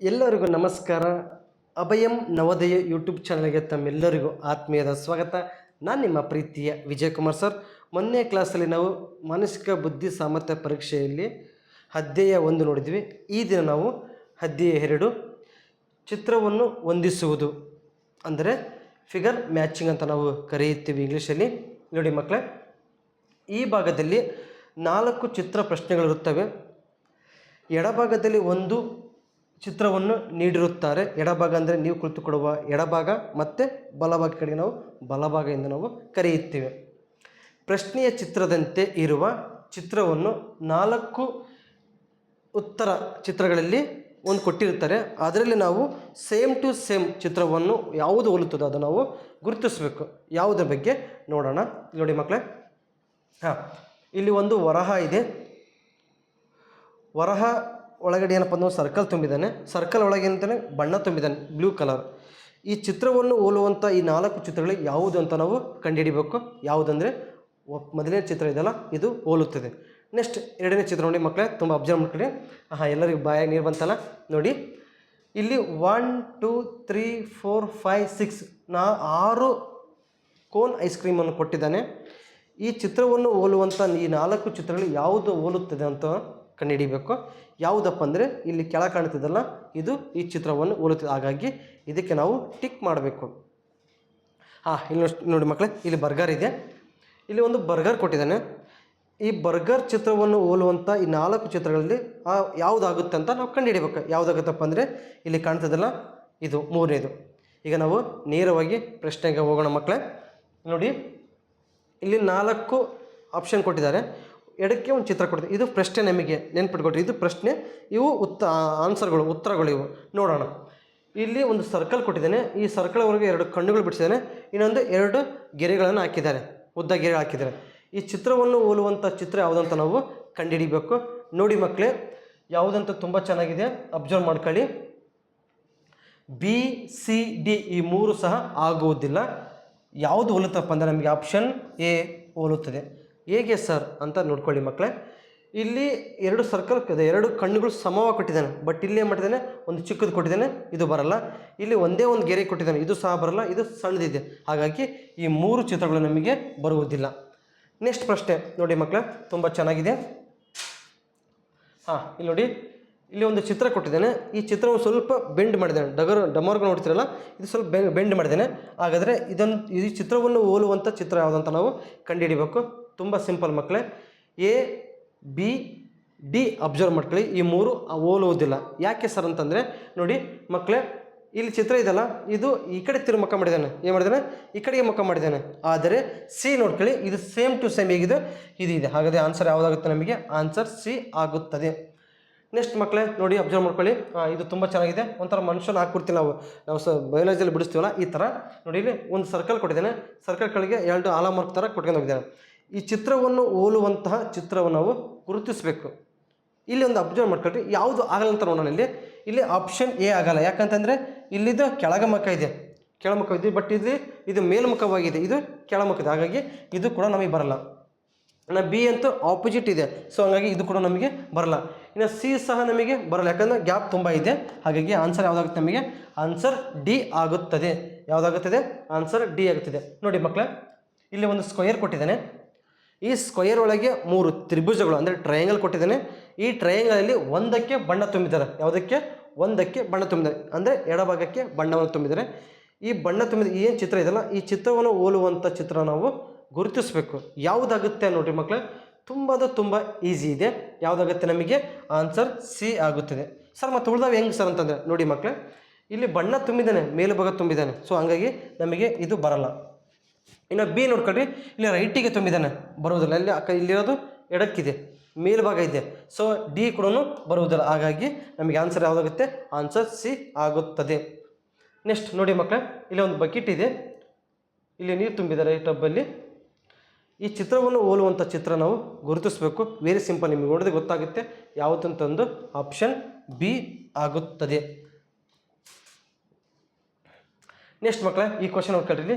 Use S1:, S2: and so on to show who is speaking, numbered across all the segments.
S1: ಎಲ್ಲರಿಗೂ ನಮಸ್ಕಾರ. ಅಭಯಂ ನವೋದಯ ಯೂಟ್ಯೂಬ್ ಚಾನಲ್ಗೆ ತಮ್ಮೆಲ್ಲರಿಗೂ ಆತ್ಮೀಯದ ಸ್ವಾಗತ. ನಾನು ನಿಮ್ಮ ಪ್ರೀತಿಯ ವಿಜಯಕುಮಾರ್ ಸರ್. ಮೊನ್ನೆ ಕ್ಲಾಸಲ್ಲಿ ನಾವು ಮಾನಸಿಕ ಬುದ್ಧಿ ಸಾಮರ್ಥ್ಯ ಪರೀಕ್ಷೆಯಲ್ಲಿ ಅಧ್ಯಾಯ ಒಂದು ನೋಡಿದ್ವಿ. ಈ ದಿನ ನಾವು ಅಧ್ಯಾಯ ಎರಡು ಚಿತ್ರವನ್ನು ಹೊಂದಿಸುವುದು. ಅಂದರೆ ಫಿಗರ್ ಮ್ಯಾಚಿಂಗ್ ಅಂತ ನಾವು ಕರೆಯುತ್ತೀವಿ ಇಂಗ್ಲೀಷಲ್ಲಿ. ನೋಡಿ ಮಕ್ಕಳೇ, ಈ ಭಾಗದಲ್ಲಿ ನಾಲ್ಕು ಚಿತ್ರ ಪ್ರಶ್ನೆಗಳಿರುತ್ತವೆ. ಎಡಭಾಗದಲ್ಲಿ ಒಂದು ಚಿತ್ರವನ್ನು ನೀಡಿರುತ್ತಾರೆ. ಎಡಭಾಗ ಅಂದರೆ ನೀವು ಕುಳಿತುಕೊಡುವ ಎಡಭಾಗ ಮತ್ತು ಬಲಭಾಗ ಕಡೆಗೆ ನಾವು ಬಲಭಾಗ ಎಂದು ನಾವು ಕರೆಯುತ್ತೇವೆ. ಪ್ರಶ್ನೆಯ ಚಿತ್ರದಂತೆ ಇರುವ ಚಿತ್ರವನ್ನು ನಾಲ್ಕು ಉತ್ತರ ಚಿತ್ರಗಳಲ್ಲಿ ಒಂದು ಕೊಟ್ಟಿರ್ತಾರೆ ಅದರಲ್ಲಿ ನಾವು ಸೇಮ್ ಟು ಸೇಮ್ ಚಿತ್ರವನ್ನು ಯಾವುದು ಹೋಲುತ್ತದೆ ಅದು ನಾವು ಗುರುತಿಸಬೇಕು. ಯಾವುದರ ಬಗ್ಗೆ ನೋಡೋಣ. ನೋಡಿ ಮಕ್ಕಳೇ. ಹಾಂ, ಇಲ್ಲಿ ಒಂದು ವರಹ ಇದೆ. ವರಹ ಒಳಗಡೆ ಏನಪ್ಪ ಅಂದ್ರೆ ಸರ್ಕಲ್ ತುಂಬಿದ್ದಾನೆ. ಸರ್ಕಲ್ ಒಳಗೆ ಅಂತಲೇ ಬಣ್ಣ ತುಂಬಿದ್ದಾನೆ ಬ್ಲೂ ಕಲರ್ ಈ ಚಿತ್ರವನ್ನು ಹೋಲುವಂಥ ಈ ನಾಲ್ಕು ಚಿತ್ರಗಳು ಯಾವುದು ಅಂತ ನಾವು ಕಂಡುಹಿಡಿಬೇಕು? ಯಾವುದಂದರೆ ಮೊದಲನೇ ಚಿತ್ರ ಇದೆಯಲ್ಲ, ಇದು ಹೋಲುತ್ತದೆ. ನೆಕ್ಸ್ಟ್ ಎರಡನೇ ಚಿತ್ರ ನೋಡಿ ಮಕ್ಕಳೇ, ತುಂಬ ಅಬ್ಸರ್ವ್ ಮಾಡ್ಕೊಳ್ಳಿ. ಹಾಂ ಎಲ್ಲರಿಗೂ ಬಾಯ ನೀರು ಬಂತಲ್ಲ? ನೋಡಿ. ಇಲ್ಲಿ one two three four five six ನಾ ಆರು ಕೋನ್ ಐಸ್ ಕ್ರೀಮನ್ನು ಕೊಟ್ಟಿದ್ದಾನೆ. ಈ ಚಿತ್ರವನ್ನು ಹೋಲುವಂಥ ಈ ನಾಲ್ಕು ಚಿತ್ರಗಳು ಯಾವುದು ಹೋಲುತ್ತದೆ ಅಂತ ಕಂಡುಹಿಡಿಬೇಕು. ಯಾವುದಪ್ಪ ಅಂದರೆ ಇಲ್ಲಿ ಕೆಳ ಕಾಣ್ತಿದ್ದಲ್ಲ ಇದು ಈ ಚಿತ್ರವನ್ನು ಹೋಲುತ್ತದೆ ಹಾಗಾಗಿ ಇದಕ್ಕೆ ನಾವು ಟಿಕ್ ಮಾಡಬೇಕು. ಹಾಂ, ಇಲ್ಲಿ ನೋಡ್- ಮಕ್ಕಳೇ, ಇಲ್ಲಿ ಬರ್ಗರ್ ಇದೆ. ಇಲ್ಲಿ ಒಂದು ಬರ್ಗರ್ ಕೊಟ್ಟಿದ್ದಾನೆ. ಈ ಬರ್ಗರ್ ಚಿತ್ರವನ್ನು ಹೋಲುವಂಥ ಈ ನಾಲ್ಕು ಚಿತ್ರಗಳಲ್ಲಿ ಯಾವುದಾಗುತ್ತೆ ಅಂತ ನಾವು ಕಂಡುಹಿಡಿಬೇಕು. ಯಾವುದಾಗುತ್ತಪ್ಪ ಅಂದರೆ ಇಲ್ಲಿ ಕಾಣ್ತದಲ್ಲ ಇದು ಮೂರನೇದು. ಈಗ ನಾವು ನೇರವಾಗಿ ಪ್ರಶ್ನೆಗೆ ಹೋಗೋಣ ಮಕ್ಕಳೇ. ನೋಡಿ, ಇಲ್ಲಿ ನಾಲ್ಕು ಆಪ್ಷನ್ ಕೊಟ್ಟಿದ್ದಾರೆ. ಎಡಕ್ಕೆ ಒಂದು ಚಿತ್ರ ಕೊಟ್ಟಿದೆ ಇದು ಪ್ರಶ್ನೆ ನಮಗೆ ನೆನ್ಪಿಟ್ಕೊಟ್ರಿ ಇದು ಪ್ರಶ್ನೆ, ಇವು ಉತ್ತ ಆನ್ಸರ್ಗಳು ಉತ್ತರಗಳು ಇವು ನೋಡೋಣ. ಇಲ್ಲಿ ಒಂದು ಸರ್ಕಲ್ ಕೊಟ್ಟಿದ್ದೇನೆ. ಈ ಸರ್ಕಲ್ ಒಳಗೆ ಎರಡು ಕಣ್ಣುಗಳು ಬಿಡಿಸಿದ್ದೇನೆ. ಇನ್ನೊಂದು ಎರಡು ಗೆರೆಗಳನ್ನು ಹಾಕಿದ್ದಾರೆ. ಉದ್ದ ಗೆರೆ ಹಾಕಿದ್ದಾರೆ. ಈ ಚಿತ್ರವನ್ನು ಹೋಲುವಂಥ ಚಿತ್ರ ಯಾವುದಂತ ನಾವು ಕಂಡುಹಿಡಿಬೇಕು ನೋಡಿ ಮಕ್ಕಳೇ, ಯಾವುದಂತ ತುಂಬ ಚೆನ್ನಾಗಿದೆ. ಅಬ್ಸರ್ವ್ ಮಾಡ್ಕೊಳ್ಳಿ. ಬಿ ಸಿ ಡಿ ಈ ಮೂರು ಸಹ ಆಗುವುದಿಲ್ಲ. ಯಾವುದು ಹೋಲುತ್ತಪ್ಪ ಅಂದರೆ ನಮಗೆ ಆಪ್ಷನ್ ಎ ಹೋಲುತ್ತದೆ. ಹೇಗೆ ಸರ್ ಅಂತ ನೋಡ್ಕೊಳ್ಳಿ ಮಕ್ಕಳೇ. ಇಲ್ಲಿ ಎರಡು ಸರ್ಕಲ್ ಎರಡು ಕಣ್ಣುಗಳು ಸಮವಾಗಿ ಕೊಟ್ಟಿದ್ದಾನೆ ಬಟ್ ಇಲ್ಲಿ ಏನು ಮಾಡಿದ್ದಾನೆ ಒಂದು ಚಿಕ್ಕದು ಕೊಟ್ಟಿದ್ದಾನೆ, ಇದು ಬರಲ್ಲ. ಇಲ್ಲಿ ಒಂದೇ ಒಂದು ಗೆರೆ ಕೊಟ್ಟಿದ್ದಾನೆ, ಇದು ಸಹ ಬರಲ್ಲ, ಇದು ಸಣ್ಣದಿದೆ. ಹಾಗಾಗಿ ಈ ಮೂರು ಚಿತ್ರಗಳು ನಮಗೆ ಬರುವುದಿಲ್ಲ. ನೆಕ್ಸ್ಟ್ ಪ್ರಶ್ನೆ, ನೋಡಿ ಮಕ್ಕಳ, ತುಂಬ ಚೆನ್ನಾಗಿದೆ. ಹಾಂ, ಇಲ್ಲಿ ನೋಡಿ, ಇಲ್ಲಿ ಒಂದು ಚಿತ್ರ ಕೊಟ್ಟಿದ್ದೇನೆ. ಈ ಚಿತ್ರವನ್ನು ಸ್ವಲ್ಪ ಬೆಂಡ್ ಮಾಡಿದ್ದೇನೆ. ಡಗರ್, ಡಮರ್ಗಳು ನೋಡ್ತಿರಲ್ಲ, ಇದು ಸ್ವಲ್ಪ ಬೆಂಡ್ ಮಾಡಿದ್ದೇನೆ. ಹಾಗಾದರೆ ಇದನ್ನು ಈ ಚಿತ್ರವನ್ನು ಹೋಲುವಂಥ ಚಿತ್ರ ಯಾವುದಂತ ನಾವು ಕಂಡುಹಿಡಿಬೇಕು. ತುಂಬ ಸಿಂಪಲ್ ಮಕ್ಕಳೇ. ಎ, ಬಿ, ಡಿ ಅಬ್ಸರ್ವ್ ಮಾಡ್ಕೊಳ್ಳಿ. ಈ ಮೂರು ಹೋಲುವುದಿಲ್ಲ ಯಾಕೆ ಸರ್ ಅಂತಂದರೆ, ನೋಡಿ ಮಕ್ಕಳೇ, ಇಲ್ಲಿ ಚಿತ್ರ ಇದೆಯಲ್ಲ, ಇದು ಈ ಕಡೆ ತಿರು ಮುಖ ಮಾಡಿದ್ದಾನೆ. ಏನು ಮಾಡಿದ್ದಾನೆ? ಈ ಕಡೆಗೆ ಮುಖ ಮಾಡಿದ್ದಾನೆ. ಆದರೆ, ಸಿ ನೋಡ್ಕೊಳ್ಳಿ, ಇದು ಸೇಮ್ ಟು ಸೇಮ್ ಹೇಗಿದೆ. ಇದು ಇದೆ. ಹಾಗಾದರೆ ಆನ್ಸರ್ ಯಾವುದಾಗುತ್ತೆ ನಮಗೆ? ಆನ್ಸರ್ ಸಿ ಆಗುತ್ತದೆ. ನೆಕ್ಸ್ಟ್ ಮಕ್ಕಳೇ, ನೋಡಿ ಅಬ್ಸರ್ವ್ ಮಾಡ್ಕೊಳ್ಳಿ. ಹಾಂ ಇದು ತುಂಬ ಚೆನ್ನಾಗಿದೆ. ಒಂಥರ ಮನುಷ್ಯನ ಹಾಕ್ಬಿಡ್ತೀವಿ ನಾವು. ನಾವು ಸ ಬಯಾಲಜಿಯಲ್ಲಿ ಬಿಡಿಸ್ತೀವಲ್ಲ, ಈ ಥರ. ನೋಡಿ ಇಲ್ಲಿ ಒಂದು ಸರ್ಕಲ್ ಕೊಟ್ಟಿದ್ದಾನೆ. ಸರ್ಕಲ್ ಕೆಳಗೆ ಎರಡು ಆಲ ಮಾರ್ಕ್ ಥರ ಕೊಟ್ಕೊಂಡು ಹೋಗಿದ್ದಾನೆ. ಈ ಚಿತ್ರವನ್ನು ಹೋಲುವಂತಹ ಚಿತ್ರವನ್ನು ನಾವು ಗುರುತಿಸಬೇಕು. ಇಲ್ಲಿ ಒಂದು ಅಬ್ಸರ್ವ್ ಮಾಡ್ಕೊಳ್ರಿ. ಯಾವುದು ಆಗಲ್ಲ ಅಂತ ನೋಡೋಣ ಇಲ್ಲಿ. ಇಲ್ಲಿ ಆಪ್ಷನ್ ಎ ಆಗಲ್ಲ. ಯಾಕಂತಂದರೆ ಇಲ್ಲಿದು ಕೆಳಗಮುಖ ಇದೆ. ಕೆಳಮುಖ ಇದೆ. ಬಟ್ ಇಲ್ಲಿ, ಇದು ಮೇಲ್ಮುಖವಾಗಿದೆ. ಇದು ಕೆಳಮುಖ ಹಾಗಾಗಿ ಇದು ಕೂಡ ನಮಗೆ ಬರಲ್ಲ. ಇನ್ನು ಬಿ ಅಂತೂ ಆಪೋಸಿಟ್ ಇದೆ. ಸೊ ಹಂಗಾಗಿ ಇದು ಕೂಡ ನಮಗೆ ಬರಲ್ಲ. ಇನ್ನು ಸಿ ಸಹ ನಮಗೆ ಬರಲ್ಲ. ಯಾಕಂದರೆ ಗ್ಯಾಪ್ ತುಂಬ ಇದೆ. ಹಾಗಾಗಿ ಆನ್ಸರ್ ಯಾವುದಾಗುತ್ತೆ ನಮಗೆ? ಆನ್ಸರ್ ಡಿ ಆಗುತ್ತದೆ. ಯಾವುದಾಗುತ್ತದೆ? ಆನ್ಸರ್ ಡಿ ಆಗುತ್ತದೆ. ನೋಡಿ ಮಕ್ಕಳೇ ಇಲ್ಲಿ ಒಂದು ಸ್ಕ್ವಯರ್ ಕೊಟ್ಟಿದ್ದಾನೆ. ಈ ಸ್ಕ್ವಯರ್ ಒಳಗೆ ಮೂರು ತ್ರಿಭುಜಗಳು ಅಂದರೆ ಟ್ರಯಾಂಗಲ್ ಕೊಟ್ಟಿದ್ದಾನೆ. ಈ ಟ್ರಯಾಂಗಲಲ್ಲಿ ಒಂದಕ್ಕೆ ಬಣ್ಣ ತುಂಬಿದ್ದಾರೆ. ಯಾವುದಕ್ಕೆ? ಒಂದಕ್ಕೆ ಬಣ್ಣ ತುಂಬಿದ್ದಾರೆ. ಅಂದರೆ ಎಡಭಾಗಕ್ಕೆ ಬಣ್ಣವನ್ನು ತುಂಬಿದ್ದಾರೆ. ಈ ಬಣ್ಣ ತುಂಬಿದ ಏನು ಚಿತ್ರ ಇದೆಯಲ್ಲ, ಈ ಚಿತ್ರವನ್ನು ಹೋಲುವಂಥ ಚಿತ್ರ ನಾವು ಗುರುತಿಸಬೇಕು. ಯಾವುದಾಗುತ್ತೆ ನೋಡಿರಿ ಮಕ್ಕಳೇ ತುಂಬ ಅದು ತುಂಬ ಈಸಿ ಇದೆ. ಯಾವುದಾಗುತ್ತೆ ನಮಗೆ? ಆನ್ಸರ್ ಸಿ ಆಗುತ್ತದೆ. ಸರ್ ಮತ್ತು ಉಳಿದಾವೆ ಹೆಂಗೆ ಸರ್ ಅಂತಂದರೆ, ನೋಡಿ ಮಕ್ಕಳೇ ಇಲ್ಲಿ ಬಣ್ಣ ತುಂಬಿದ್ದಾನೆ, ಮೇಲುಭಾಗ ತುಂಬಿದ್ದಾನೆ. ಸೊ ಹಂಗಾಗಿ ನಮಗೆ ಇದು ಬರಲ್ಲ. ಇನ್ನು ಬಿ ನೋಡ್ಕೊಳ್ರಿ. ಇಲ್ಲಿ ರೈಟಿಗೆ ತುಂಬಿದ್ದಾನೆ. ಬರುವುದಿಲ್ಲ. ಇಲ್ಲಿ ಅಕ್ಕ ಇಲ್ಲಿರೋದು ಎಡಕ್ಕಿದೆ. ಮೇಲ್ಭಾಗ ಇದೆ. ಸೊ ಡಿ ಕೂಡ ಬರುವುದಿಲ್ಲ. ಹಾಗಾಗಿ ನಮಗೆ ಆನ್ಸರ್ ಯಾವುದಾಗುತ್ತೆ? ಆನ್ಸರ್ ಸಿ ಆಗುತ್ತದೆ. ನೆಕ್ಸ್ಟ್ ನೋಡಿ ಮಕ್ಕಳೇ, ಇಲ್ಲಿ ಒಂದು ಬಕೆಟ್ ಇದೆ. ಇಲ್ಲಿ ನೀರು ತುಂಬಿದ್ದಾರೆ ಈ ಟಬ್ಬಲ್ಲಿ ಈ ಚಿತ್ರವನ್ನು ಹೋಲುವಂಥ ಚಿತ್ರ ನಾವು ಗುರುತಿಸಬೇಕು. ವೆರಿ ಸಿಂಪಲ್ ನಿಮಗೆ ನೋಡಿದ್ರೆ ಗೊತ್ತಾಗುತ್ತೆ ಯಾವುದಂತಂದು ಆಪ್ಷನ್ ಬಿ ಆಗುತ್ತದೆ. ನೆಕ್ಸ್ಟ್ ಮಕ್ಕಳೇ, ಈ ಕ್ವಶನ್ ನೋಡ್ಕೊಳ್ರಿ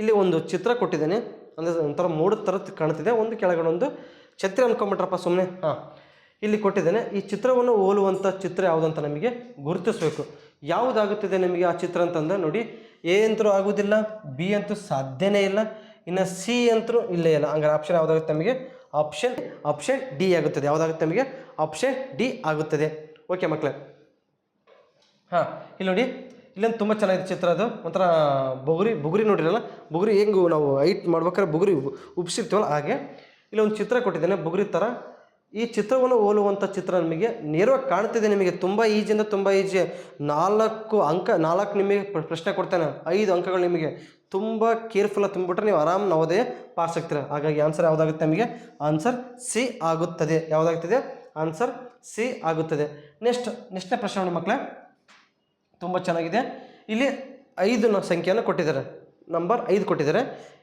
S1: ಇಲ್ಲಿ ಒಂದು ಚಿತ್ರ ಕೊಟ್ಟಿದ್ದೇನೆ. ಅಂದರೆ ಒಂಥರ ಮೂಡ್ ಥರ ಕಾಣ್ತಿದೆ. ಒಂದು ಕೆಳಗಡೆ ಒಂದು ಛತ್ರಿ ಅನ್ಕೊಂಬಿಟ್ರಪ್ಪ ಸುಮ್ಮನೆ ಹಾಂ. ಇಲ್ಲಿ ಕೊಟ್ಟಿದ್ದೇನೆ. ಈ ಚಿತ್ರವನ್ನು ಹೋಲುವಂಥ ಚಿತ್ರ ಯಾವುದಂತ ನಮಗೆ ಗುರುತಿಸಬೇಕು. ಯಾವುದಾಗುತ್ತಿದೆ ನಿಮಗೆ ಆ ಚಿತ್ರ ಅಂತಂದರೆ ನೋಡಿ, ಎ ಅಂತರೂ ಆಗುವುದಿಲ್ಲ, ಬಿ ಅಂತೂ ಸಾಧ್ಯನೇ ಇಲ್ಲ, ಇನ್ನು ಸಿ ಅಂತೂ ಇಲ್ಲೇ ಇಲ್ಲ. ಹಂಗಾರೆ ಆಪ್ಷನ್ ಯಾವುದಾಗುತ್ತೆ ನಮಗೆ? ಆಪ್ಷನ್ ಆಪ್ಷನ್ ಡಿ ಆಗುತ್ತದೆ. ಯಾವುದಾಗುತ್ತೆ ನಮಗೆ? ಆಪ್ಷನ್ ಡಿ ಆಗುತ್ತದೆ. ಓಕೆ ಮಕ್ಕಳೇ ಹಾಂ, ಇಲ್ಲಿ ನೋಡಿ. ಇಲ್ಲೊಂದು ತುಂಬ ಚೆನ್ನಾಗಿದೆ ಚಿತ್ರ ಅದು. ಒಂಥರ ಬುಗುರಿ ಬುಗುರಿ ನೋಡಿರಲ್ಲ? ಬುಗುರಿ ಹೆಂಗು ನಾವು ಹೈಟ್ ಮಾಡ್ಬೇಕಾದ್ರೆ ಬುಗುರಿ ಉಪ್ಸಿರ್ತೀವಲ್ಲ ಹಾಗೆ. ಇಲ್ಲೊಂದು ಚಿತ್ರ ಕೊಟ್ಟಿದ್ದೇನೆ, ಬುಗುರಿ ಥರ ಈ ಚಿತ್ರವನ್ನು ಹೋಲುವಂಥ ಚಿತ್ರ ನಿಮಗೆ ನೇರವಾಗಿ ಕಾಣ್ತಿದೆ ನಿಮಗೆ. ತುಂಬ ಈಜಿಯಿಂದ ತುಂಬ ಈಜಿ. ನಾಲ್ಕು ಅಂಕ, ನಾಲ್ಕು ನಿಮಗೆ ಪ್ರಶ್ನೆ ಕೊಡ್ತೇನೆ. ಐದು ಅಂಕಗಳು ನಿಮಗೆ. ತುಂಬ ಕೇರ್ಫುಲ್ಲಾಗಿ ತುಂಬಿಬಿಟ್ರೆ ನೀವು ಆರಾಮ್ ನವೋದಯ ಪಾಸ್ ಆಗ್ತೀರ ಹಾಗಾಗಿ ಆನ್ಸರ್ ಯಾವುದಾಗುತ್ತೆ ನಿಮಗೆ? ಆನ್ಸರ್ ಸಿ ಆಗುತ್ತದೆ. ಯಾವುದಾಗ್ತದೆ? ಆನ್ಸರ್ ಸಿ ಆಗುತ್ತದೆ. ನೆಕ್ಸ್ಟ್, ನೆಕ್ಸ್ಟ್ನೇ ಪ್ರಶ್ನೆ ಮಕ್ಕಳೇ ತುಂಬ ಚೆನ್ನಾಗಿದೆ. ಇಲ್ಲಿ ಐದು ಸಂಖ್ಯೆಯನ್ನು ಕೊಟ್ಟಿದ್ದಾರೆ. ನಂಬರ್ ಐದು ಕೊಟ್ಟಿದ್ದಾರೆ.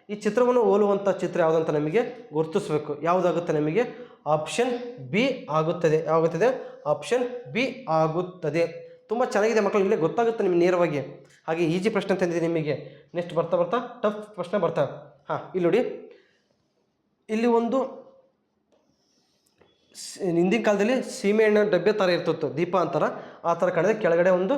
S1: ಈ ಚಿತ್ರವನ್ನು ಹೋಲುವಂಥ ಚಿತ್ರ ಯಾವುದಂತ ನಮಗೆ ಗುರುತಿಸಬೇಕು. ಯಾವುದಾಗುತ್ತೆ ನಮಗೆ? ಆಪ್ಷನ್ ಬಿ ಆಗುತ್ತದೆ. ಯಾವಾಗುತ್ತದೆ ಆಪ್ಷನ್ ಬಿ ಆಗುತ್ತದೆ. ತುಂಬ ಚೆನ್ನಾಗಿದೆ ಮಕ್ಕಳು. ಇಲ್ಲೇ ಗೊತ್ತಾಗುತ್ತೆ ನಿಮಗೆ ನೇರವಾಗಿ. ಹಾಗೆ ಈಜಿ ಪ್ರಶ್ನೆ ತಂದಿದೆ ನಿಮಗೆ. ನೆಕ್ಸ್ಟ್ ಬರ್ತಾ ಬರ್ತಾ ಟಫ್ ಪ್ರಶ್ನೆ ಬರ್ತಾ. ಹಾಂ, ಇಲ್ಲಿ ನೋಡಿ. ಇಲ್ಲಿ ಒಂದು ಹಿಂದಿನ ಕಾಲದಲ್ಲಿ ಸೀಮೆಎಣ್ಣೆ ಡಬ್ಬೆ ಥರ ಇರ್ತಿತ್ತು, ದೀಪ ಅಂತಾರ, ಆ ಥರ ಕಾಣಿದೆ ಕೆಳಗಡೆ ಒಂದು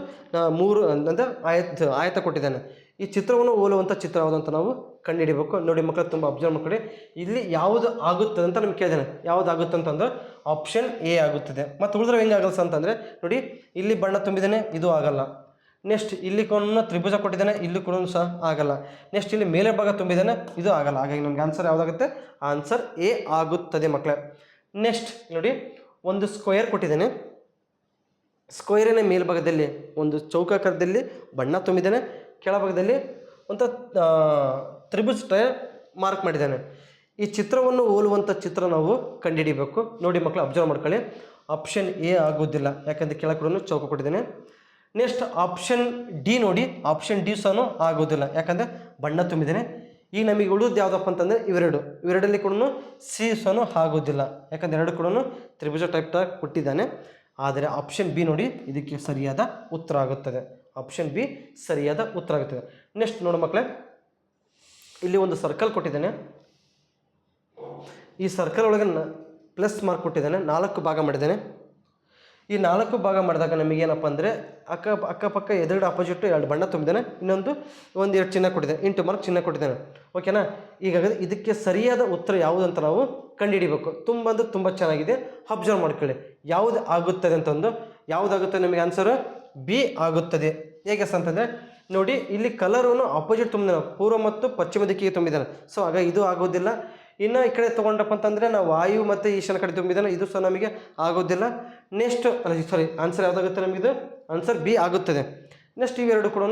S1: ಮೂರು, ಅಂದರೆ ಆಯತ ಆಯತ ಕೊಟ್ಟಿದ್ದಾನೆ. ಈ ಚಿತ್ರವನ್ನು ಹೋಲುವಂಥ ಚಿತ್ರ ಯಾವುದಂತ ನಾವು ಕಂಡುಹಿಡಿಬೇಕು. ನೋಡಿ ಮಕ್ಕಳು, ತುಂಬ ಅಬ್ಸರ್ವ್ ಮಾಡ್ಕೊಳ್ಳಿ. ಇಲ್ಲಿ ಯಾವುದು ಆಗುತ್ತದೆ ಅಂತ ನಮ್ಗೆ ಕೇಳಿದ್ದೇನೆ ಯಾವುದು ಆಗುತ್ತೆ ಅಂತಂದ್ರೆ ಆಪ್ಷನ್ ಎ ಆಗುತ್ತದೆ. ಮತ್ತು ಉಳಿದ್ರೆ ಹೆಂಗೆ ಆಗಲ್ಲ ಅಂತಂದರೆ ನೋಡಿ, ಇಲ್ಲಿ ಬಣ್ಣ ತುಂಬಿದ್ದಾನೆ, ಇದು ಆಗಲ್ಲ. ನೆಕ್ಸ್ಟ್ ಇಲ್ಲಿ ಕೂಡ ತ್ರಿಭುಜ ಕೊಟ್ಟಿದ್ದಾನೆ, ಇಲ್ಲಿ ಕೂಡ ಸಹ ಆಗಲ್ಲ. ನೆಕ್ಸ್ಟ್ ಇಲ್ಲಿ ಮೇಲೆ ಭಾಗ ತುಂಬಿದ್ದಾನೆ, ಇದು ಆಗಲ್ಲ. ಹಾಗಾಗಿ ನಮ್ಗೆ ಆನ್ಸರ್ ಯಾವುದಾಗುತ್ತೆ? ಆನ್ಸರ್ ಎ ಆಗುತ್ತದೆ ಮಕ್ಕಳೇ. ನೆಕ್ಸ್ಟ್ ನೋಡಿ, ಒಂದು ಸ್ಕ್ವೇರ್ ಕೊಟ್ಟಿದ್ದೇನೆ. ಸ್ಕ್ವೇರಿನ ಮೇಲ್ಭಾಗದಲ್ಲಿ ಒಂದು ಚೌಕಾಕಾರದಲ್ಲಿ ಬಣ್ಣ ತುಂಬಿದ್ದಾನೆ. ಕೆಳಭಾಗದಲ್ಲಿ ಒಂದು ತ್ರಿಭುಜ ಮಾರ್ಕ್ ಮಾಡಿದ್ದಾನೆ. ಈ ಚಿತ್ರವನ್ನು ಹೋಲುವಂಥ ಚಿತ್ರ ನಾವು ಕಂಡುಹಿಡಿಬೇಕು. ನೋಡಿ ಮಕ್ಕಳು ಅಬ್ಸರ್ವ್ ಮಾಡ್ಕೊಳ್ಳಿ. ಆಪ್ಷನ್ ಎ ಆಗೋದಿಲ್ಲ ಯಾಕಂದರೆ ಕೆಳ ಕೂಡ ಚೌಕ ಕೊಟ್ಟಿದ್ದೇನೆ. ನೆಕ್ಸ್ಟ್ ಆಪ್ಷನ್ ಡಿ ನೋಡಿ ಆಪ್ಷನ್ ಡಿ ಸಹ ಆಗೋದಿಲ್ಲ ಯಾಕಂದರೆ ಬಣ್ಣ ತುಂಬಿದ್ದೇನೆ. ಈಗ ನಮಗೆ ಉಳಿದು ಯಾವುದಪ್ಪ ಅಂತಂದರೆ ಇವೆರಡು. ಇವೆರಡಲ್ಲಿ ಕೂಡ ಸಿ ಸೊನು ಆಗೋದಿಲ್ಲ. ಯಾಕಂದರೆ ಎರಡು ಕೂಡ ತ್ರಿಭುಜ ಟೈಪ್ ಕೊಟ್ಟಿದ್ದಾನೆ. ಆದರೆ ಆಪ್ಷನ್ ಬಿ ನೋಡಿ, ಇದಕ್ಕೆ ಸರಿಯಾದ ಉತ್ತರ ಆಗುತ್ತದೆ. ಆಪ್ಷನ್ ಬಿ ಸರಿಯಾದ ಉತ್ತರ ಆಗುತ್ತದೆ. ನೆಕ್ಸ್ಟ್ ನೋಡು ಮಕ್ಕಳೇ. ಇಲ್ಲಿ ಒಂದು ಸರ್ಕಲ್ ಕೊಟ್ಟಿದ್ದಾನೆ. ಈ ಸರ್ಕಲ್ ಒಳಗೆ ಪ್ಲಸ್ ಮಾರ್ಕ್ ಕೊಟ್ಟಿದ್ದಾನೆ. ನಾಲ್ಕು ಭಾಗ ಮಾಡಿದ್ದಾನೆ. ಈ ನಾಲ್ಕು ಭಾಗ ಮಾಡಿದಾಗ ನಮಗೇನಪ್ಪ ಅಂದರೆ ಅಕ್ಕ, ಅಕ್ಕಪಕ್ಕ ಎದುರು ಅಪೋಸಿಟ್ ಎರಡು ಬಣ್ಣ ತುಂಬಿದ್ದಾನೆ, ಇನ್ನೊಂದು ಒಂದು ಎರಡು ಚಿನ್ನ ಇಂಟು ಮಾರ್ಕ್ ಚಿನ್ನ ಕೊಟ್ಟಿದ್ದಾನೆ. ಓಕೆನಾ ಈಗ ಇದಕ್ಕೆ ಸರಿಯಾದ ಉತ್ತರ ಯಾವುದು ಅಂತ ನಾವು ಕಂಡುಹಿಡಿಬೇಕು. ತುಂಬ ಅಂದರೆ ತುಂಬ ಚೆನ್ನಾಗಿದೆ. ಅಬ್ಸರ್ವ್ ಮಾಡ್ಕೊಳ್ಳಿ. ಯಾವುದು ಆಗುತ್ತದೆ ಅಂತಂದು. ಯಾವುದಾಗುತ್ತೆ ನಮಗೆ ಆನ್ಸರು ಬಿ ಆಗುತ್ತದೆ. ಹೇಗೆ ಅಂತಂದರೆ, ನೋಡಿ, ಇಲ್ಲಿ ಕಲರನ್ನು ಅಪೋಸಿಟ್ ತುಂಬಿದ್ದಾನೆ. ಪೂರ್ವ ಮತ್ತು ಪಶ್ಚಿಮ ದಿಕ್ಕಿಗೆ ತುಂಬಿದ್ದಾನೆ. ಸೊ ಆಗ ಇದು ಆಗೋದಿಲ್ಲ ಇನ್ನು ಈ ಕಡೆ ತೊಗೊಂಡಪ್ಪ ಅಂತಂದರೆ ನಾವು ವಾಯು ಮತ್ತು ಈಶಾನ್ಯ ಕಡೆ ತುಂಬಿದ್ದಾನೆ ಇದು ಸಹ ನಮಗೆ ಆಗೋದಿಲ್ಲ. ನೆಕ್ಸ್ಟ್ ಅಲ್ಲ ಸಾರಿ ಆನ್ಸರ್ ಯಾವುದಾಗುತ್ತೆ ನಮಗಿದು? ಆನ್ಸರ್ ಬಿ ಆಗುತ್ತದೆ. ನೆಕ್ಸ್ಟ್ ಇವೆರಡು ಕೂಡ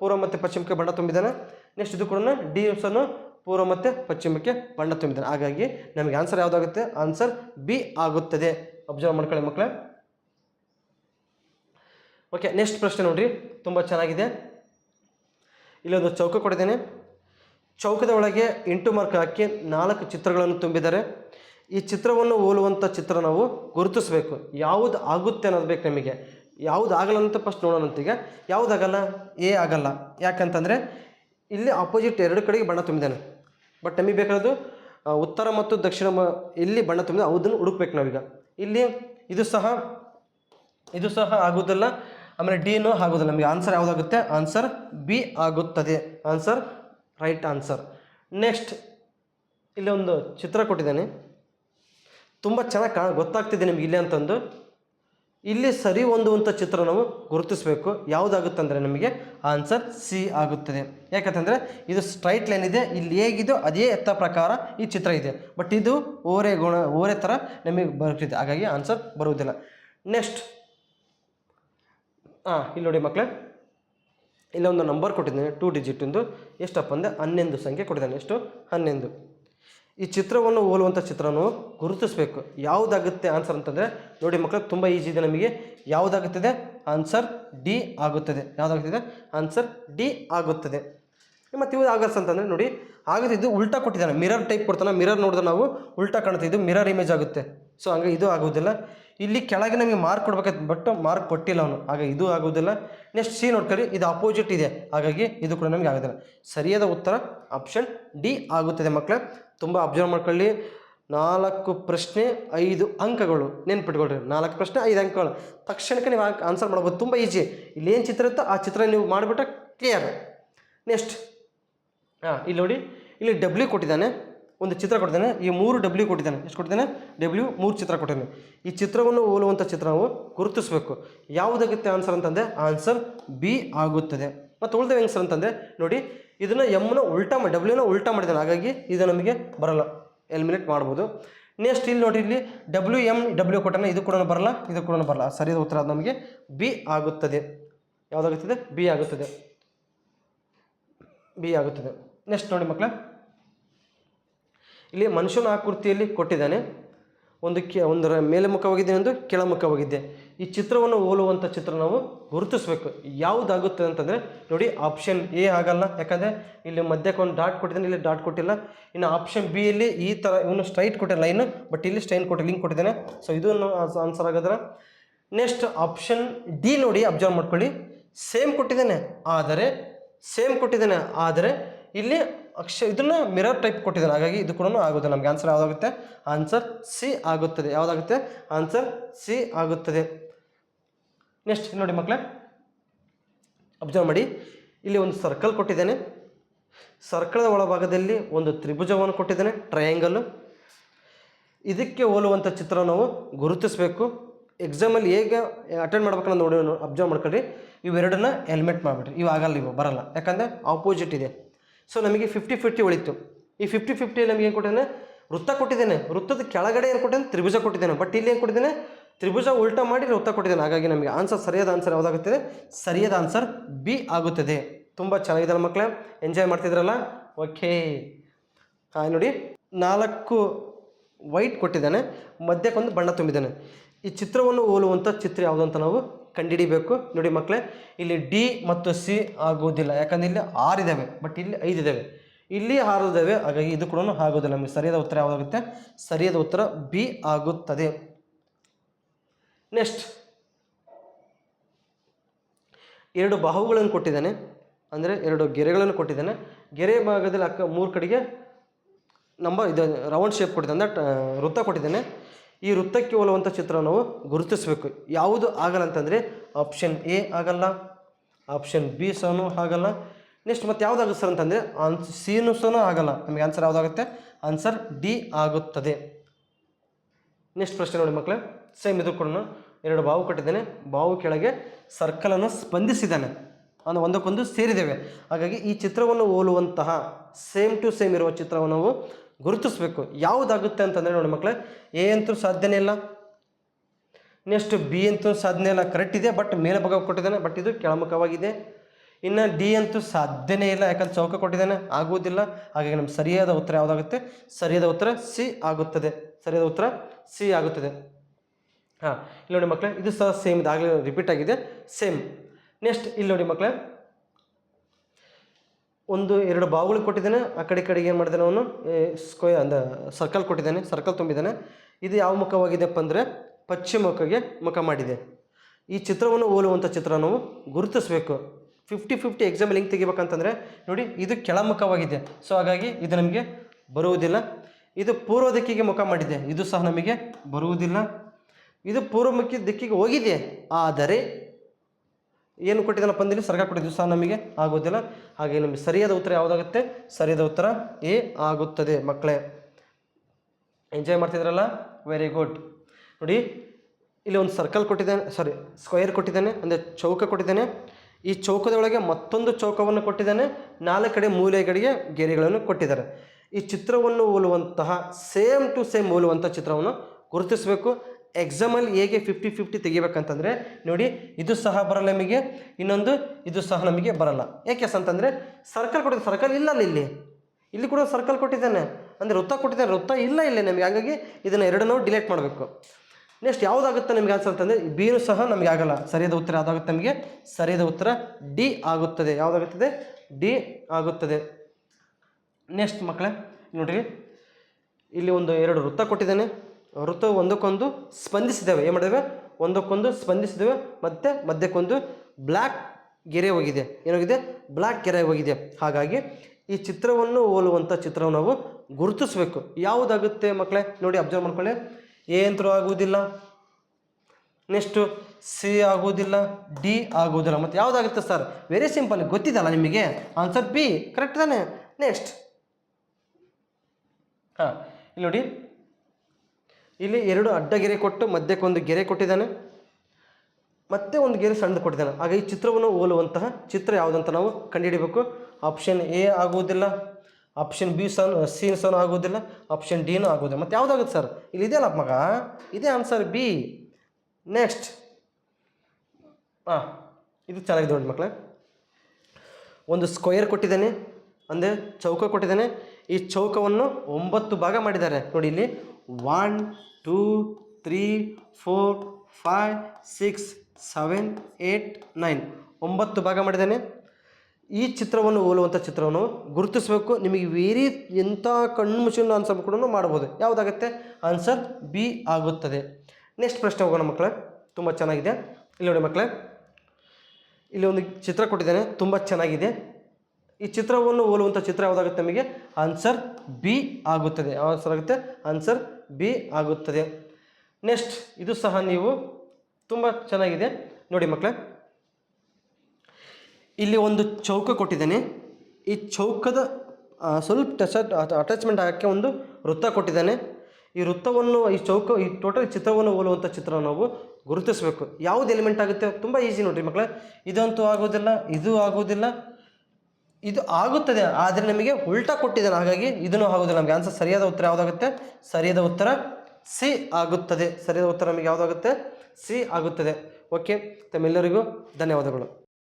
S1: ಪೂರ್ವ ಮತ್ತು ಪಶ್ಚಿಮಕ್ಕೆ ಬಣ್ಣ ತುಂಬಿದ್ದಾನೆ ನೆಕ್ಸ್ಟ್ ಇದು ಕೂಡ ಡಿ ಸಹ ಪೂರ್ವ ಮತ್ತು ಪಶ್ಚಿಮಕ್ಕೆ ಬಣ್ಣ ತುಂಬಿದ್ದಾನೆ ಹಾಗಾಗಿ ನಮಗೆ ಆನ್ಸರ್ ಯಾವುದಾಗುತ್ತೆ? ಆನ್ಸರ್ ಬಿ ಆಗುತ್ತದೆ. ಅಬ್ಸರ್ವ್ ಮಾಡ್ಕೊಳ್ಳಿ ಮಕ್ಕಳೇ ಓಕೆ ನೆಕ್ಸ್ಟ್ ಪ್ರಶ್ನೆ ನೋಡಿರಿ. ತುಂಬ ಚೆನ್ನಾಗಿದೆ. ಇಲ್ಲೊಂದು ಚೌಕ ಕೊಟ್ಟಿದ್ದೇನೆ. ಚೌಕದ ಒಳಗೆ ಎಂಟು ಮಾರ್ಕ್ ಹಾಕಿ ನಾಲ್ಕು ಚಿತ್ರಗಳನ್ನು ತುಂಬಿದರೆ, ಈ ಚಿತ್ರವನ್ನು ಹೋಲುವಂಥ ಚಿತ್ರ ನಾವು ಗುರುತಿಸಬೇಕು. ಯಾವುದು ಆಗುತ್ತೆ ಅನ್ನೋದು ಬೇಕು ನಮಗೆ. ಯಾವುದು ಆಗಲ್ಲ ಅಂತ ಫಸ್ಟ್ ನೋಡೋಣ ಈಗ ಯಾವುದಾಗಲ್ಲ ಎ ಆಗಲ್ಲ. ಯಾಕಂತಂದರೆ, ಇಲ್ಲಿ ಆಪೋಸಿಟ್ ಎರಡು ಕಡೆಗೆ ಬಣ್ಣ ತುಂಬಿದ್ದಾನೆ. ಬಟ್ ನಮಗೆ ಬೇಕಾದ್ದು ಉತ್ತರ ಮತ್ತು ದಕ್ಷಿಣ ಮ ಇಲ್ಲಿ ಬಣ್ಣ ತುಂಬಿದೆ ಅದನ್ನು ಹುಡುಕ್ಬೇಕು ನಾವೀಗ. ಇಲ್ಲಿ ಇದು ಸಹ ಇದು ಸಹ ಆಗೋದಿಲ್ಲ ಆಮೇಲೆ ಡಿನೂ ಆಗೋದಿಲ್ಲ ನಮಗೆ ಆನ್ಸರ್ ಯಾವುದಾಗುತ್ತೆ? ಆನ್ಸರ್ ಬಿ ಆಗುತ್ತದೆ. ಆನ್ಸರ್ ರೈಟ್ ಆನ್ಸರ್ ನೆಕ್ಸ್ಟ್ ಇಲ್ಲಿ ಒಂದು ಚಿತ್ರ ಕೊಟ್ಟಿದ್ದೇನೆ. ತುಂಬ ಚೆನ್ನಾಗಿ ಕಾಣ ಗೊತ್ತಾಗ್ತಿದೆ ನಿಮ್ಗೆ ಇಲ್ಲಿ ಅಂತಂದು. ಇಲ್ಲಿ ಸರಿ ಹೊಂದುವಂಥ ಚಿತ್ರ ನಾವು ಗುರುತಿಸಬೇಕು. ಯಾವುದಾಗುತ್ತಂದರೆ ನಮಗೆ ಆನ್ಸರ್ ಸಿ ಆಗುತ್ತದೆ. ಯಾಕಂತಂದರೆ ಇದು ಸ್ಟ್ರೈಟ್ ಲೈನ್ ಇದೆ, ಇಲ್ಲಿ ಹೇಗಿದೆಯೋ ಅದೇ ಎತ್ತ ಪ್ರಕಾರ ಈ ಚಿತ್ರ ಇದೆ. ಬಟ್ ಇದು ಓರೆ ಗುಣ, ಓರೆ ಥರ ನಮಗೆ ಬರುತ್ತಿದೆ. ಹಾಗಾಗಿ ಆನ್ಸರ್ ಬರುವುದಿಲ್ಲ. ನೆಕ್ಸ್ಟ್ ಹಾಂ ಇಲ್ಲಿ ನೋಡಿ ಮಕ್ಕಳೇ ಇಲ್ಲೊಂದು ನಂಬರ್ ಕೊಟ್ಟಿದ್ದೇನೆ ಟೂ ಡಿಜಿಟಿಂದು ಎಷ್ಟಪ್ಪ ಅಂದರೆ ಹನ್ನೊಂದು ಸಂಖ್ಯೆ ಕೊಟ್ಟಿದ್ದಾನೆ. ಎಷ್ಟು? ಹನ್ನೊಂದು. ಈ ಚಿತ್ರವನ್ನು ಹೋಲುವಂಥ ಚಿತ್ರವನ್ನು ಗುರುತಿಸಬೇಕು. ಯಾವುದಾಗುತ್ತೆ ಆನ್ಸರ್ ಅಂತಂದರೆ, ನೋಡಿ ಮಕ್ಕಳು ತುಂಬ ಈಸಿ ಇದೆ ನಮಗೆ. ಯಾವುದಾಗುತ್ತದೆ? ಆನ್ಸರ್ ಡಿ ಆಗುತ್ತದೆ. ಯಾವುದಾಗುತ್ತದೆ? ಆನ್ಸರ್ ಡಿ ಆಗುತ್ತದೆ. ಮತ್ತು ಇವು ಆಗಲ್ಸ್ ಅಂತಂದರೆ ನೋಡಿ, ಆಗುತ್ತೆ ಇದು ಉಲ್ಟಾ ಕೊಟ್ಟಿದ್ದಾನೆ. ಮಿರರ್ ಟೈಪ್ ಕೊಡ್ತಾನೆ. ಮಿರರ್ ನೋಡಿದ್ರೆ ನಾವು ಉಲ್ಟಾ ಕಾಣುತ್ತೆ. ಇದು ಮಿರರ್ ಇಮೇಜ್ ಆಗುತ್ತೆ. ಸೊ ಹಂಗೆ ಇದು ಆಗೋದಿಲ್ಲ ಇಲ್ಲಿ ಕೆಳಗೆ ನಮಗೆ ಮಾರ್ಕ್ ಕೊಡ್ಬೇಕಾಯ್ತು ಬಟ್ ಮಾರ್ಕ್ ಕೊಟ್ಟಿಲ್ಲ ಅವನು. ಆಗ ಇದು ಆಗೋದಿಲ್ಲ ನೆಕ್ಸ್ಟ್ ಸಿ ನೋಡ್ಕೊಳ್ಳಿ, ಇದು ಅಪೋಸಿಟ್ ಇದೆ. ಹಾಗಾಗಿ ಇದು ಕೂಡ ನಮಗೆ ಆಗೋದಿಲ್ಲ. ಸರಿಯಾದ ಉತ್ತರ ಆಪ್ಷನ್ ಡಿ ಆಗುತ್ತದೆ ಮಕ್ಕಳೇ ತುಂಬ ಅಬ್ಸರ್ವ್ ಮಾಡ್ಕೊಳ್ಳಿ. ನಾಲ್ಕು ಪ್ರಶ್ನೆ, ಐದು ಅಂಕಗಳು ನೆನ್ಪಿಟ್ಕೊಳ್ರಿ. ನಾಲ್ಕು ಪ್ರಶ್ನೆ, ಐದು ಅಂಕಗಳು. ತಕ್ಷಣಕ್ಕೆ ನೀವು ಆನ್ಸರ್ ಮಾಡ್ಬೋದು. ತುಂಬ ಈಜಿ ಇಲ್ಲಿ ಏನು ಚಿತ್ರ ಇತ್ತು ಆ ಚಿತ್ರ ನೀವು ಮಾಡಿಬಿಟ್ರೆ ಕ್ಲಿಯರ್ ನೆಕ್ಸ್ಟ್ ಹಾಂ, ಇಲ್ಲಿ ನೋಡಿ. ಇಲ್ಲಿ ಡಬ್ಲ್ಯೂ ಕೊಟ್ಟಿದ್ದಾನೆ. ಒಂದು ಚಿತ್ರ ಕೊಟ್ಟಿದ್ದಾನೆ. ಈ ಮೂರು ಡಬ್ಲ್ಯೂ ಕೊಟ್ಟಿದ್ದಾನೆ. ಎಷ್ಟು ಕೊಟ್ಟಿದ್ದಾನೆ? ಡಬ್ಲ್ಯೂ ಮೂರು ಚಿತ್ರ ಕೊಟ್ಟಿದ್ದಾನೆ. ಈ ಚಿತ್ರವನ್ನು ಹೋಲುವಂಥ ಚಿತ್ರ ನಾವು ಗುರುತಿಸಬೇಕು. ಯಾವುದಾಗುತ್ತೆ ಆನ್ಸರ್ ಅಂತಂದರೆ ಆನ್ಸರ್ ಬಿ ಆಗುತ್ತದೆ. ಮತ್ತು ಉಳಿದ ಹೆಂಗೆ ಸರ್ ಅಂತಂದರೆ, ನೋಡಿ, ಇದನ್ನು ಎಮ್ನ ಉಲ್ಟಾ ಮಾಡಿ ಡಬ್ಲ್ಯೂನ ಉಲ್ಟಾ ಮಾಡಿದ್ದಾನೆ. ಹಾಗಾಗಿ ಇದು ನಮಗೆ ಬರಲ್ಲ. ಎಲಿಮಿನೇಟ್ ಮಾಡ್ಬೋದು. ನೆಕ್ಸ್ಟ್ ಇಲ್ಲಿ ನೋಡಿ, ಇಲ್ಲಿ ಡಬ್ಲ್ಯೂ ಎಂ ಡಬ್ಲ್ಯೂ ಕೊಟ್ಟಾನೆ ಇದು ಕೂಡ ಬರಲ್ಲ, ಇದು ಕೂಡ ಬರಲ್ಲ. ಸರಿಯಾದ ಉತ್ತರ ಅದು ನಮಗೆ ಬಿ ಆಗುತ್ತದೆ. ಯಾವುದಾಗುತ್ತದೆ? ಬಿ ಆಗುತ್ತದೆ. ಬಿ ಆಗುತ್ತದೆ. ನೆಕ್ಸ್ಟ್ ನೋಡಿ ಮಕ್ಕಳೇ ಇಲ್ಲಿ ಮನುಷ್ಯನ ಆಕೃತಿಯಲ್ಲಿ ಕೊಟ್ಟಿದ್ದಾನೆ. ಒಂದು ಕೆ, ಒಂದರ ಮೇಲೆ ಒಂದು ಕೆಳಮುಖವಾಗಿದೆ ಈ ಚಿತ್ರವನ್ನು ಹೋಲುವಂಥ ಚಿತ್ರ ನಾವು ಗುರುತಿಸಬೇಕು. ಯಾವುದಾಗುತ್ತೆ ಅಂತಂದರೆ, ನೋಡಿ ಆಪ್ಷನ್ ಎ ಆಗಲ್ಲ. ಯಾಕಂದರೆ, ಇಲ್ಲಿ ಮಧ್ಯಕ್ಕೆ ಒಂದು ಡಾಟ್ ಕೊಟ್ಟಿದ್ದಾನೆ, ಇಲ್ಲಿ ಡಾಟ್ ಕೊಟ್ಟಿಲ್ಲ. ಇನ್ನು ಆಪ್ಷನ್ ಬಿ ಇಲ್ಲಿ ಈ ಥರ ಇವನು ಸ್ಟ್ರೈಟ್ ಕೊಟ್ಟಿಲ್ಲ ಲೈನ್ ಬಟ್ ಇಲ್ಲಿ ಸ್ಟೈನ್ ಕೊಟ್ಟೆ ಲಿಂಕ್ ಕೊಟ್ಟಿದ್ದಾನೆ. ಸೊ ಇದು ಆನ್ಸರ್ ಆಗೋದ್ರ. ನೆಕ್ಸ್ಟ್ ಆಪ್ಷನ್ ಡಿ ನೋಡಿ ಅಬ್ಸರ್ವ್ ಮಾಡ್ಕೊಳ್ಳಿ. ಸೇಮ್ ಕೊಟ್ಟಿದ್ದಾನೆ, ಆದರೆ ಸೇಮ್ ಕೊಟ್ಟಿದ್ದಾನೆ, ಆದರೆ, ಇಲ್ಲಿ ಅಕ್ಷ ಇದನ್ನು ಮಿರರ್ ಟೈಪ್ ಕೊಟ್ಟಿದ್ದಾನೆ. ಹಾಗಾಗಿ ಇದು ಕೂಡ ಆಗುತ್ತೆ. ನಮಗೆ ಆನ್ಸರ್ ಯಾವುದಾಗುತ್ತೆ? ಆನ್ಸರ್ ಸಿ ಆಗುತ್ತದೆ. ಯಾವುದಾಗುತ್ತೆ? ಆನ್ಸರ್ ಸಿ ಆಗುತ್ತದೆ. ನೆಕ್ಸ್ಟ್ ನೋಡಿ ಮಕ್ಕಳೇ ಅಬ್ಸರ್ವ್ ಮಾಡಿ. ಇಲ್ಲಿ ಒಂದು ಸರ್ಕಲ್ ಕೊಟ್ಟಿದ್ದೇನೆ. ಸರ್ಕಲ್ದ ಒಳಭಾಗದಲ್ಲಿ ಒಂದು ತ್ರಿಭುಜವನ್ನು ಕೊಟ್ಟಿದ್ದೇನೆ. ಟ್ರಯಾಂಗಲ್ಲು ಇದಕ್ಕೆ ಹೋಲುವಂಥ ಚಿತ್ರ ನಾವು ಗುರುತಿಸಬೇಕು. ಎಕ್ಸಾಮಲ್ಲಿ ಹೇಗೆ ಅಟೆಂಡ್ ಮಾಡ್ಬೇಕನ್ನೋ ನೋಡಿ ಅಬ್ಸರ್ವ್ ಮಾಡ್ಕೊಳ್ರಿ. ಇವೆರಡನ್ನ ಹೆಲ್ಮೆಟ್ ಮಾಡಿಬಿಟ್ರಿ ಇವು ಆಗಲ್ಲ ಇವು, ಬರಲ್ಲ. ಯಾಕಂದರೆ ಆಪೋಸಿಟ್ ಇದೆ. ಸೊ ನಮಗೆ ಫಿಫ್ಟಿ ಫಿಫ್ಟಿ ಉಳಿತು. ಈ ಫಿಫ್ಟಿ ಫಿಫ್ಟಿ ನಮಗೆ ಏನು ಕೊಟ್ಟಿದ್ದಾನೆ? ವೃತ್ತ ಕೊಟ್ಟಿದ್ದೇನೆ. ವೃತ್ತದ ಕೆಳಗಡೆ ಏನು ಕೊಟ್ಟಿದ್ದಾನೆ? ತ್ರಿಭುಜ ಕೊಟ್ಟಿದ್ದೇನೆ. ಬಟ್ ಇಲ್ಲಿ ಏನು ಕೊಟ್ಟಿದ್ದೇನೆ? ತ್ರಿಭುಜ ಉಲ್ಟಾ ಮಾಡಿ ವೃತ್ತ ಕೊಟ್ಟಿದ್ದೇನೆ. ಹಾಗಾಗಿ ನಮಗೆ ಆನ್ಸರ್ ಸರಿಯಾದ ಆನ್ಸರ್ ಯಾವುದಾಗುತ್ತದೆ ಸರಿಯಾದ ಆನ್ಸರ್ ಬಿ ಆಗುತ್ತದೆ. ತುಂಬ ಚೆನ್ನಾಗಿದ್ದಾರೆ ಮಕ್ಕಳೇ ಎಂಜಾಯ್ ಮಾಡ್ತಿದ್ರಲ್ಲ? ಓಕೆ ಹಾಂ ನೋಡಿ. ನಾಲ್ಕು ವೈಟ್ ಕೊಟ್ಟಿದ್ದಾನೆ. ಮಧ್ಯಕ್ಕೊಂದು ಬಣ್ಣ ತುಂಬಿದ್ದಾನೆ. ಈ ಚಿತ್ರವನ್ನು ಹೋಲುವಂಥ ಚಿತ್ರ ಯಾವುದು ಅಂತ ನಾವು ಕಂಡುಹಿಡಿಬೇಕು. ನೋಡಿ ಮಕ್ಕಳೇ, ಇಲ್ಲಿ ಡಿ ಮತ್ತು ಸಿ ಆಗುವುದಿಲ್ಲ. ಯಾಕಂದರೆ ಇಲ್ಲಿ ಆರು ಇದ್ದಾವೆ ಬಟ್ ಇಲ್ಲಿ ಐದು ಇದ್ದಾವೆ ಇಲ್ಲಿ ಆರು ಇದ್ದಾವೆ ಹಾಗಾಗಿ ಇದು ಕೂಡ ಆಗೋದಿಲ್ಲ ನಮಗೆ ಸರಿಯಾದ ಉತ್ತರ ಯಾವುದಾಗುತ್ತೆ ಸರಿಯಾದ ಉತ್ತರ ಬಿ ಆಗುತ್ತದೆ. ನೆಕ್ಸ್ಟ್ ಎರಡು ಬಾಹುಗಳನ್ನು ಕೊಟ್ಟಿದ್ದಾನೆ. ಅಂದರೆ ಎರಡು ಗೆರೆಗಳನ್ನು ಕೊಟ್ಟಿದ್ದಾನೆ. ಗೆರೆ ಭಾಗದಲ್ಲಿ ಅಕ್ಕ ಮೂರು ಕಡೆಗೆ ನಂಬರ್ ಇದು ರೌಂಡ್ ಶೇಪ್ ಕೊಟ್ಟಿದ್ದಾನೆ, ಅಂದರೆ ವೃತ್ತ ಕೊಟ್ಟಿದ್ದಾನೆ. ಈ ವೃತ್ತಕ್ಕೆ ಹೋಲುವಂಥ ಚಿತ್ರ ನಾವು ಗುರುತಿಸಬೇಕು. ಯಾವುದು ಆಗಲ್ಲ ಅಂತಂದರೆ ಆಪ್ಷನ್ ಎ ಆಗಲ್ಲ ಆಪ್ಷನ್ ಬಿ ಸಹನೂ ಆಗಲ್ಲ. ನೆಕ್ಸ್ಟ್ ಮತ್ತೆ ಯಾವುದಾಗುತ್ತೆ ಸರ್ ಅಂತಂದರೆ ಆನ್ಸ್ ಸಿನೂ ಸಹ ಆಗಲ್ಲ. ನಮಗೆ ಆನ್ಸರ್ ಯಾವುದಾಗುತ್ತೆ? ಆನ್ಸರ್ ಡಿ ಆಗುತ್ತದೆ. ನೆಕ್ಸ್ಟ್ ಪ್ರಶ್ನೆ ನೋಡಿ ಮಕ್ಕಳೇ ಸೇಮ್ ಇದು ಕೂಡ ಎರಡು ಬಾವು ಕಟ್ಟಿದ್ದೇನೆ. ಬಾವು ಕೆಳಗೆ ಸರ್ಕಲನ್ನು ಸ್ಪಂದಿಸಿದ್ದಾನೆ. ಅಂದರೆ ಒಂದಕ್ಕೊಂದು ಸೇರಿದ್ದೇವೆ. ಹಾಗಾಗಿ ಈ ಚಿತ್ರವನ್ನು ಹೋಲುವಂತಹ ಸೇಮ್ ಟು ಸೇಮ್ ಇರುವ ಚಿತ್ರವನ್ನು ನಾವು ಗುರುತಿಸಬೇಕು. ಯಾವುದಾಗುತ್ತೆ ಅಂತಂದರೆ ನೋಡಿ ಮಕ್ಕಳೇ ಎ ಅಂತೂ ಸಾಧ್ಯನೇ ಇಲ್ಲ. ನೆಕ್ಸ್ಟ್ ಬಿ ಅಂತೂ ಸಾಧ್ಯನೇ ಇಲ್ಲ. ಕರೆಕ್ಟ್ ಇದೆ ಬಟ್ ಮೇಲೆ ಭಾಗ ಕೊಟ್ಟಿದ್ದಾನೆ ಬಟ್ ಇದು ಕೆಳಮುಖವಾಗಿದೆ. ಇನ್ನು ಡಿ ಅಂತೂ ಸಾಧ್ಯನೇ ಇಲ್ಲ, ಯಾಕಂದ್ರೆ ಚೌಕ ಕೊಟ್ಟಿದ್ದಾನೆ, ಆಗುವುದಿಲ್ಲ. ಹಾಗಾಗಿ ನಮ್ಮ ಸರಿಯಾದ ಉತ್ತರ ಯಾವುದಾಗುತ್ತೆ? ಸರಿಯಾದ ಉತ್ತರ ಸಿ ಆಗುತ್ತದೆ. ಸರಿಯಾದ ಉತ್ತರ ಸಿ ಆಗುತ್ತದೆ. ಹಾಂ, ಇಲ್ಲಿ ನೋಡಿ ಮಕ್ಕಳೇ ಇದು ಸಹ ಸೇಮ್ ಇದಾಗಲೇ ರಿಪೀಟ್ ಆಗಿದೆ. ಸೇಮ್ ನೆಕ್ಸ್ಟ್ ಇಲ್ಲಿ ನೋಡಿ ಮಕ್ಕಳೇ ಒಂದು, ಎರಡು ಬಾವುಗಳು ಕೊಟ್ಟಿದ್ದಾನೆ. ಆ ಕಡೆ ಕಡೆಗೆ ಏನು ಮಾಡಿದ್ದಾನೆ ಅವನು? ಸ್ಕ್ವೇರ್ ಅಂದ ಸರ್ಕಲ್ ಕೊಟ್ಟಿದ್ದಾನೆ. ಸರ್ಕಲ್ ತುಂಬಿದ್ದಾನೆ. ಇದು ಯಾವ ಮುಖವಾಗಿದೆಪ್ಪ ಅಂದರೆ ಪಶ್ಚಿಮ ಮುಖಗೆ ಮುಖ ಮಾಡಿದೆ. ಈ ಚಿತ್ರವನ್ನು ಹೋಲುವಂಥ ಚಿತ್ರ ನಾವು ಗುರುತಿಸಬೇಕು. ಫಿಫ್ಟಿ ಫಿಫ್ಟಿ ಎಕ್ಸಾಮ್ ಲಿಂಕ್ ತೆಗಿಬೇಕಂತಂದರೆ, ನೋಡಿ, ಇದು ಕೆಳಮುಖವಾಗಿದೆ ಸೊ ಹಾಗಾಗಿ ಇದು ನಮಗೆ ಬರುವುದಿಲ್ಲ. ಇದು ಪೂರ್ವ ದಿಕ್ಕಿಗೆ ಮುಖ ಮಾಡಿದೆ. ಇದು ಸಹ ನಮಗೆ ಬರುವುದಿಲ್ಲ. ಇದು ಪೂರ್ವಮುಖಿ ದಿಕ್ಕಿಗೆ ಹೋಗಿದೆ. ಆದರೆ ಏನು ಕೊಟ್ಟಿದ್ದಾನಪ್ಪ ಅಂದ್ರೆ ಸರ್ಗ ಕೊಟ್ಟಿದ್ದು ಸಹ ನಮಗೆ ಆಗೋದಿಲ್ಲ. ಹಾಗೆ ನಮಗೆ ಸರಿಯಾದ ಉತ್ತರ ಯಾವುದಾಗುತ್ತೆ? ಸರಿಯಾದ ಉತ್ತರ ಎ ಆಗುತ್ತದೆ ಮಕ್ಕಳೇ. ಎಂಜಾಯ್ ಮಾಡ್ತಿದ್ರಲ್ಲ? ವೆರಿ ಗುಡ್ ನೋಡಿ, ಇಲ್ಲಿ ಒಂದು ಸರ್ಕಲ್ ಕೊಟ್ಟಿದ್ದಾನೆ. ಸಾರಿ ಸ್ಕ್ವೇರ್ ಕೊಟ್ಟಿದ್ದಾನೆ. ಅಂದರೆ ಚೌಕ ಕೊಟ್ಟಿದ್ದಾನೆ. ಈ ಚೌಕದ ಒಳಗೆ ಮತ್ತೊಂದು ಚೌಕವನ್ನು ಕೊಟ್ಟಿದ್ದಾನೆ. ನಾಲ್ಕು ಕಡೆ ಮೂಲೆಗಳಿಗೆ ಗೆರೆಗಳನ್ನು ಕೊಟ್ಟಿದ್ದಾರೆ. ಈ ಚಿತ್ರವನ್ನು ಹೋಲುವಂತಹ ಸೇಮ್ ಟು ಸೇಮ್ ಹೋಲುವಂಥ ಚಿತ್ರವನ್ನು ಗುರುತಿಸಬೇಕು. ಎಕ್ಸಾಮಲ್ಲಿ ಹೇಗೆ ಫಿಫ್ಟಿ ಫಿಫ್ಟಿ ತೆಗಿಬೇಕಂತಂದರೆ, ನೋಡಿ, ಇದು ಸಹ ಬರಲ್ಲ ನಮಗೆ. ಇನ್ನೊಂದು, ಇದು ಸಹ ನಮಗೆ ಬರಲ್ಲ. ಯಾಕೆ ಅಂತಂದರೆ ಸರ್ಕಲ್ ಕೊಟ್ಟಿದ್ದ ಸರ್ಕಲ್ ಇಲ್ಲ ಅಲ್ಲಿ ಇಲ್ಲಿ. ಇಲ್ಲಿ ಕೂಡ ಸರ್ಕಲ್ ಕೊಟ್ಟಿದ್ದಾನೆ. ಅಂದರೆ ವೃತ್ತ ಕೊಟ್ಟಿದ್ದಾನೆ, ವೃತ್ತ ಇಲ್ಲ ಇಲ್ಲಿ ನಮಗೆ. ಹಾಗಾಗಿ ಇದನ್ನು ಎರಡನ್ನೂ ಡಿಲೀಟ್ ಮಾಡಬೇಕು. ನೆಕ್ಸ್ಟ್ ಯಾವುದಾಗುತ್ತೆ ನಮಗೆ ಆನ್ಸರ್ ಅಂತಂದರೆ ಬೀನು ಸಹ ನಮಗೆ ಆಗಲ್ಲ. ಸರಿಯಾದ ಉತ್ತರ ಯಾವುದಾಗುತ್ತೆ ನಮಗೆ? ಸರಿಯಾದ ಉತ್ತರ ಡಿ ಆಗುತ್ತದೆ. ಯಾವುದಾಗುತ್ತದೆ? ಡಿ ಆಗುತ್ತದೆ. ನೆಕ್ಸ್ಟ್ ಮಕ್ಕಳೇ, ನೋಡಿರಿ. ಇಲ್ಲಿ ಒಂದು ಎರಡು ವೃತ್ತ ಕೊಟ್ಟಿದ್ದಾನೆ. ವೃತ್ತ ಒಂದಕ್ಕೊಂದು ಸ್ಪಂದಿಸಿದ್ದಾವೆ ಏನು ಮಾಡಿದಾವೆ? ಒಂದಕ್ಕೊಂದು ಸ್ಪಂದಿಸಿದ್ದಾವೆ ಮತ್ತು ಮಧ್ಯಕ್ಕೊಂದು ಬ್ಲ್ಯಾಕ್ ಗೆರೆ ಹೋಗಿದೆ. ಏನಾಗಿದೆ ಬ್ಲ್ಯಾಕ್ ಗೆರೆ ಹೋಗಿದೆ. ಹಾಗಾಗಿ ಈ ಚಿತ್ರವನ್ನು ಹೋಲುವಂಥ ಚಿತ್ರವನ್ನು ನಾವು ಗುರುತಿಸಬೇಕು. ಯಾವುದಾಗುತ್ತೆ ಮಕ್ಕಳೇ? ನೋಡಿ ಅಬ್ಸರ್ವ್ ಮಾಡ್ಕೊಳ್ಳಿ. ಎ ಅಂತರೂ ಆಗುವುದಿಲ್ಲ. ನೆಕ್ಸ್ಟು ಸಿ ಆಗುವುದಿಲ್ಲ ಡಿ ಆಗುವುದಿಲ್ಲ. ಮತ್ತು ಯಾವುದಾಗುತ್ತೆ ಸರ್ ವೆರಿ ಸಿಂಪಲ್ ಗೊತ್ತಿದಲ್ಲ ನಿಮಗೆ? ಆನ್ಸರ್ ಬಿ ಕರೆಕ್ಟ್ ತಾನೆ? ನೆಕ್ಸ್ಟ್ ಹಾಂ, ಇಲ್ಲಿ ನೋಡಿ. ಇಲ್ಲಿ ಎರಡು ಅಡ್ಡ ಗೆರೆ ಕೊಟ್ಟು ಮಧ್ಯಕ್ಕೆ ಒಂದು ಗೆರೆ ಕೊಟ್ಟಿದ್ದಾನೆ. ಮತ್ತೆ ಒಂದು ಗೆರೆ ಸಣ್ಣದು ಕೊಟ್ಟಿದ್ದಾನೆ. ಆಗ ಈ ಚಿತ್ರವನ್ನು ಹೋಲುವಂತಹ ಚಿತ್ರ ಯಾವುದಂತ ನಾವು ಕಂಡುಹಿಡಿಬೇಕು. ಆಪ್ಷನ್ ಎ ಆಗುವುದಿಲ್ಲ. ಆಪ್ಷನ್ ಬಿ ಸನ್ ಸಿ ಸನ್ ಆಗುವುದಿಲ್ಲ. ಆಪ್ಷನ್ ಡಿನೂ ಆಗುವುದಿಲ್ಲ. ಮತ್ತು ಯಾವುದಾಗುತ್ತೆ ಸರ್ ಇಲ್ಲಿ ಇದೆಯಲ್ಲ ಮಗ? ಇದೇ ಆನ್ಸರ್ ಬಿ ನೆಕ್ಸ್ಟ್ ಹಾಂ ಇದು ಚೆನ್ನಾಗಿದೆ ನೋಡಿ ಮಕ್ಕಳೇ. ಒಂದು ಸ್ಕ್ವಯರ್ ಕೊಟ್ಟಿದ್ದಾನೆ. ಅಂದರೆ ಚೌಕ ಕೊಟ್ಟಿದ್ದಾನೆ. ಈ ಚೌಕವನ್ನು ಒಂಬತ್ತು ಭಾಗ ಮಾಡಿದ್ದಾರೆ. ನೋಡಿ ಇಲ್ಲಿ. One two three four five six seven eight nine ಒಂಬತ್ತು ಭಾಗ ಮಾಡಿದ್ದಾನೆ. ಈ ಚಿತ್ರವನ್ನು ಹೋಲುವಂಥ ಚಿತ್ರವನ್ನು ಗುರುತಿಸಬೇಕು. ನಿಮಗೆ ವೇರಿ ಎಂಥ ಕಣ್ಣು ಮುಚ್ಚಿನ ಆನ್ಸರ್ ಕೂಡ ಮಾಡ್ಬೋದು. ಯಾವುದಾಗುತ್ತೆ? ಆನ್ಸರ್ ಬಿ ಆಗುತ್ತದೆ. ನೆಕ್ಸ್ಟ್ ಪ್ರಶ್ನೆ ಹೋಗೋಣ ಮಕ್ಕಳೇ. ತುಂಬ ಚೆನ್ನಾಗಿದೆ. ಇಲ್ಲಿ ನೋಡಿ ಮಕ್ಕಳೇ. ಇಲ್ಲಿ ಒಂದು ಚಿತ್ರ ಕೊಟ್ಟಿದ್ದೇನೆ. ತುಂಬ ಚೆನ್ನಾಗಿದೆ. ಈ ಚಿತ್ರವನ್ನು ಹೋಲುವಂಥ ಚಿತ್ರ ಯಾವುದಾಗುತ್ತೆ ನಮಗೆ? ಆನ್ಸರ್ ಬಿ ಆಗುತ್ತದೆ. ಆನ್ಸರ್ ಆಗುತ್ತೆ? ಆನ್ಸರ್ ಬಿ ಆಗುತ್ತದೆ. ನೆಕ್ಸ್ಟ್ ಇದು ಸಹ ನೀವು ತುಂಬ ಚೆನ್ನಾಗಿದೆ. ನೋಡಿ ಮಕ್ಕಳೇ ಇಲ್ಲಿ ಒಂದು ಚೌಕ ಕೊಟ್ಟಿದ್ದಾನೆ. ಈ ಚೌಕದ ಸ್ವಲ್ಪ ಟಚ್ ಅಟ್ಯಾಚ್ಮೆಂಟ್ ಆಗೋಕ್ಕೆ ಒಂದು ವೃತ್ತ ಕೊಟ್ಟಿದ್ದಾನೆ. ಈ ವೃತ್ತವನ್ನು, ಈ ಚೌಕ, ಈ ಟೋಟಲ್ ಚಿತ್ರವನ್ನು ಹೋಲುವಂಥ ಚಿತ್ರ ನಾವು ಗುರುತಿಸಬೇಕು. ಯಾವುದು ಎಲಿಮೆಂಟ್ ಆಗುತ್ತೆ? ತುಂಬ ಈಸಿ ನೋಡಿರಿ ಮಕ್ಕಳೇ ಇದಂತೂ ಆಗೋದಿಲ್ಲ, ಇದು ಆಗೋದಿಲ್ಲ ಇದು ಆಗುತ್ತದೆ, ಆದರೆ ನಮಗೆ ಉಲ್ಟಾ ಕೊಟ್ಟಿದ್ದಾನೆ ಹಾಗಾಗಿ ಇದನ್ನು ಆಗೋದಿಲ್ಲ ನಮಗೆ ಆನ್ಸರ್ ಸರಿಯಾದ ಉತ್ತರ ಯಾವುದಾಗುತ್ತೆ? ಸರಿಯಾದ ಉತ್ತರ ಸಿ ಆಗುತ್ತದೆ. ಸರಿಯಾದ ಉತ್ತರ ನಮಗೆ ಯಾವುದಾಗುತ್ತೆ? ಸಿ ಆಗುತ್ತದೆ. ಓಕೆ ತಮ್ಮೆಲ್ಲರಿಗೂ ಧನ್ಯವಾದಗಳು.